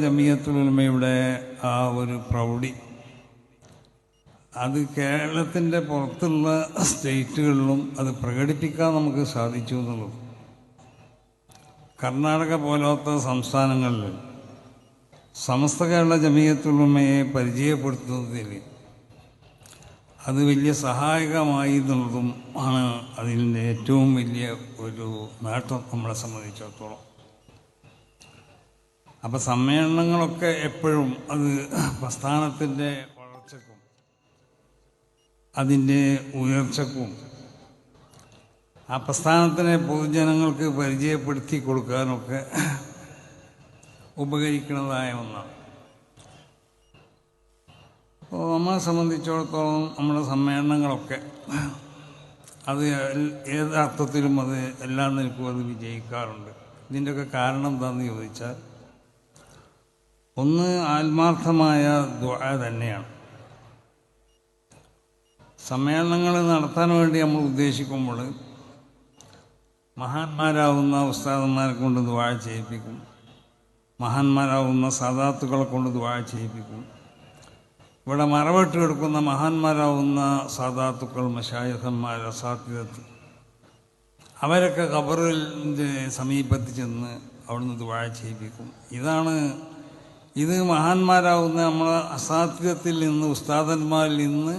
ജമിയത്തുലമയുടെ ആ ഒരു പ്രൗഢി. അത് കേരളത്തിന്റെ പുറത്തുള്ള സ്റ്റേറ്റുകളിലും അത് പ്രകടിപ്പിക്കാൻ നമുക്ക് സാധിച്ചു എന്നുള്ളത്. കർണാടക പോലത്തെ സംസ്ഥാനങ്ങളിൽ സമസ്ത കേരള ജമിയത്തുലമയെ പരിചയപ്പെടുത്തുന്നതിൽ അത് വലിയ സഹായകമായി എന്നുള്ളതും ആണ് അതിന്റെ ഏറ്റവും വലിയ ഒരു നേട്ടം നമ്മളെ സംബന്ധിച്ചിടത്തോളം. അപ്പം സമ്മേളനങ്ങളൊക്കെ എപ്പോഴും അത് പ്രസ്ഥാനത്തിന്റെ വളർച്ചക്കും അതിന്റെ ഉയർച്ചക്കും ആ പ്രസ്ഥാനത്തിനെ പൊതുജനങ്ങൾക്ക് പരിചയപ്പെടുത്തി കൊടുക്കാനൊക്കെ ഉപകരിക്കുന്നതായ ഒന്നാണ്. അപ്പോൾ നമ്മളെ സംബന്ധിച്ചിടത്തോളം നമ്മുടെ സമ്മേളനങ്ങളൊക്കെ അത് ഏത് അർത്ഥത്തിലും അത് എല്ലാം നിലക്കും അത് വിജയിക്കാറുണ്ട്. ഇതിന്റെയൊക്കെ കാരണം എന്താണെന്ന് ചോദിച്ചാൽ ഒന്ന് ആത്മാർത്ഥമായ ദ്വാ തന്നെയാണ്. സമ്മേളനങ്ങൾ നടത്താൻ വേണ്ടി നമ്മൾ ഉദ്ദേശിക്കുമ്പോൾ മഹാന്മാരാവുന്ന ഉസ്താദന്മാരെ കൊണ്ട് ദ്വാ ചെയ്യിപ്പിക്കും. മഹാന്മാരാവുന്ന സദാത്തുക്കളെ കൊണ്ട് ദ്വാ ചെയ്യിപ്പിക്കും. ഇവിടെ മറവിട്ട് എടുക്കുന്ന മഹാന്മാരാവുന്ന സദാത്തുക്കൾ മഷായുധന്മാർ അസാധ്യതത്ത് അവരൊക്കെ ഖബറിന്റെ സമീപത്ത് ചെന്ന് അവിടുന്ന് ദ്വാഴ ചെയ്യിപ്പിക്കും. ഇതാണ് ഇത് മഹാന്മാരാവുന്ന നമ്മളെ അസാധ്യത്തിൽ നിന്ന് ഉസ്താദന്മാരിൽ നിന്ന്